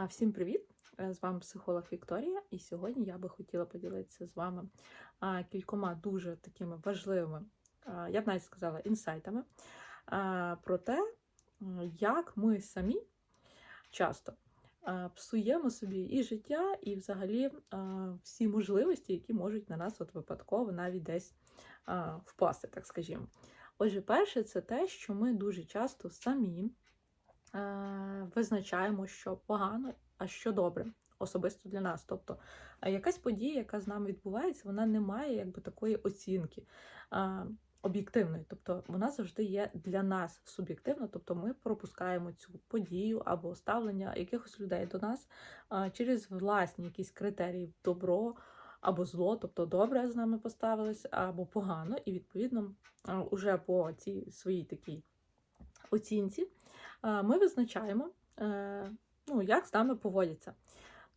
Всім привіт! Е, З вами психолог Вікторія, і сьогодні я би хотіла поділитися з вами кількома дуже такими важливими, я б навіть сказала, інсайтами про те, як ми самі часто псуємо собі і життя, і взагалі всі можливості, які можуть на нас от випадково навіть десь впасти, так скажімо. Отже, перше, це те, що ми дуже часто самі визначаємо, що погано, а що добре, особисто для нас. Тобто якась подія, яка з нами відбувається, вона не має якби такої оцінки об'єктивної. Тобто вона завжди є для нас суб'єктивно, тобто ми пропускаємо цю подію або ставлення якихось людей до нас через власні якісь критерії добро. Або зло, тобто добре з нами поставилось, або погано, і відповідно уже по цій своїй такій оцінці ми визначаємо, ну, як з нами поводяться.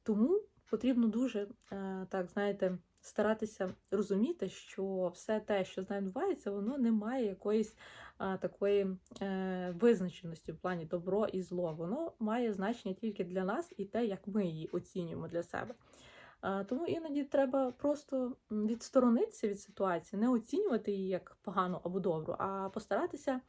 Тому потрібно дуже, е, так знаєте, старатися розуміти, що все те, що з нами відбувається, воно не має якоїсь е, такої е, визначеності в плані добро і зло. Воно має значення тільки для нас і те, як ми її оцінюємо для себе. Е, Тому іноді треба просто відсторонитися від ситуації, не оцінювати її як погану або добру, а постаратися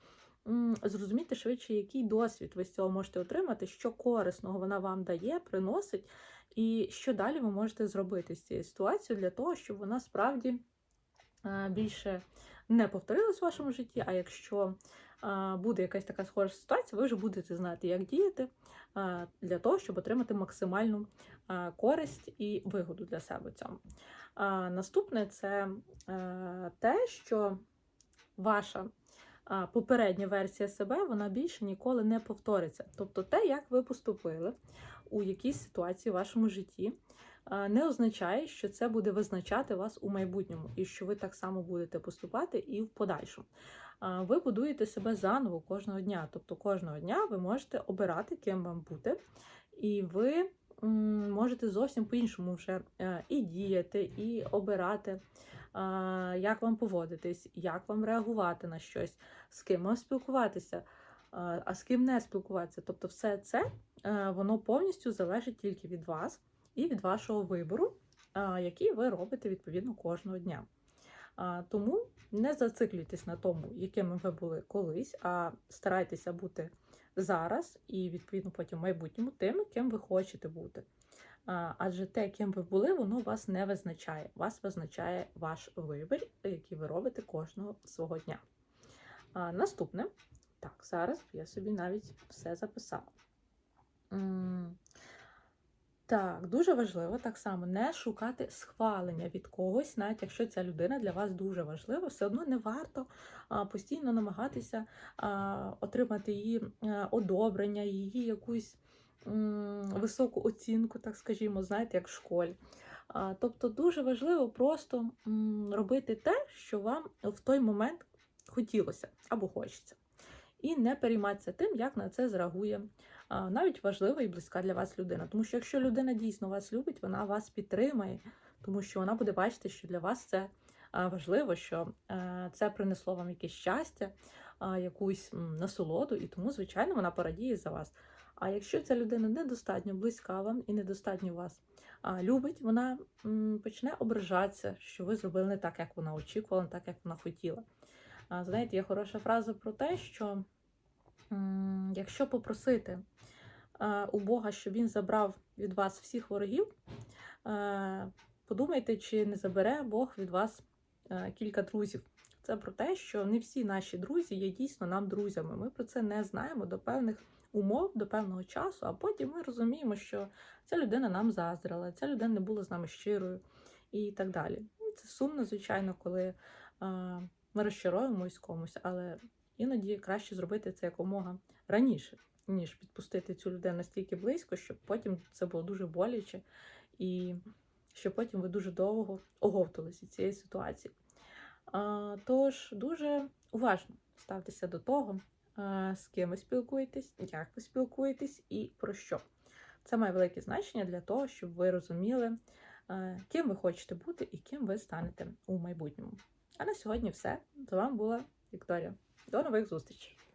зрозуміти швидше, який досвід ви з цього можете отримати, що корисного вона вам дає, приносить, і що далі ви можете зробити з цією ситуацією для того, щоб вона справді е, більше не повторилась в вашому житті. А якщо е, буде якась така схожа ситуація, ви вже будете знати, як діяти е, для того, щоб отримати максимальну користь і вигоду для себе цьому. Наступне це те, що ваша попередня версія себе вона більше ніколи не повториться. Тобто, те, як ви поступили у якійсь ситуації в вашому житті, не означає, що це буде визначати вас у майбутньому, і що ви так само будете поступати і в подальшому. Ви будуєте себе заново кожного дня. Тобто, кожного дня ви можете обирати, ким вам бути, і ви можете зовсім по-іншому вже е, і діяти, і обирати як вам поводитись, як вам реагувати на щось, з ким вам спілкуватися, а, з ким не спілкуватися. Тобто, все це е, воно повністю залежить тільки від вас і від вашого вибору, який ви робите відповідно кожного дня. Тому не зациклюйтесь на тому, якими ви були колись, а старайтеся бути зараз і відповідно потім в майбутньому тими, ким ви хочете бути. Адже те, ким ви були, воно вас не визначає. Вас визначає ваш вибір, який ви робите кожного свого дня. Наступне, так, зараз я собі навіть все записала. Так, дуже важливо так само не шукати схвалення від когось, навіть якщо ця людина для вас дуже важлива, все одно не варто постійно намагатися отримати її одобрення, її якусь високу оцінку, так скажімо, знаєте, як в школі. Тобто дуже важливо просто робити те, що вам в той момент хотілося або хочеться. І не перейматися тим, як на це зреагує навіть важлива і близька для вас людина. Тому що якщо людина дійсно вас любить, вона вас підтримає, тому що вона буде бачити, що для вас це важливо, що е, це принесло вам якесь щастя, якусь насолоду, і тому, звичайно, вона порадіє за вас. А якщо ця людина недостатньо близька вам і недостатньо вас любить, вона почне ображатися, що ви зробили не так, як вона очікувала, не так, як вона хотіла. Знаєте, є хороша фраза про те, що якщо попросити у Бога, щоб він забрав від вас всіх ворогів, подумайте, чи не забере Бог від вас кілька друзів. Це про те, що не всі наші друзі є дійсно нам друзями. Ми про це не знаємо до певних умов, до певного часу, а потім ми розуміємо, що ця людина нам заздрила, ця людина не була з нами щирою і так далі. Ну, Це сумно, звичайно, коли ми розчаровуємось комусь, але іноді краще зробити це якомога раніше, ніж підпустити цю людину настільки близько, щоб потім це було дуже боляче, і щоб потім ви дуже довго оговталися цієї ситуації. Тож дуже уважно ставтеся до того, з ким ви спілкуєтесь, як ви спілкуєтесь і про що. Це має велике значення для того, щоб ви розуміли, ким ви хочете бути і ким ви станете у майбутньому. А на сьогодні все. З вами була Вікторія. До нових зустрічей!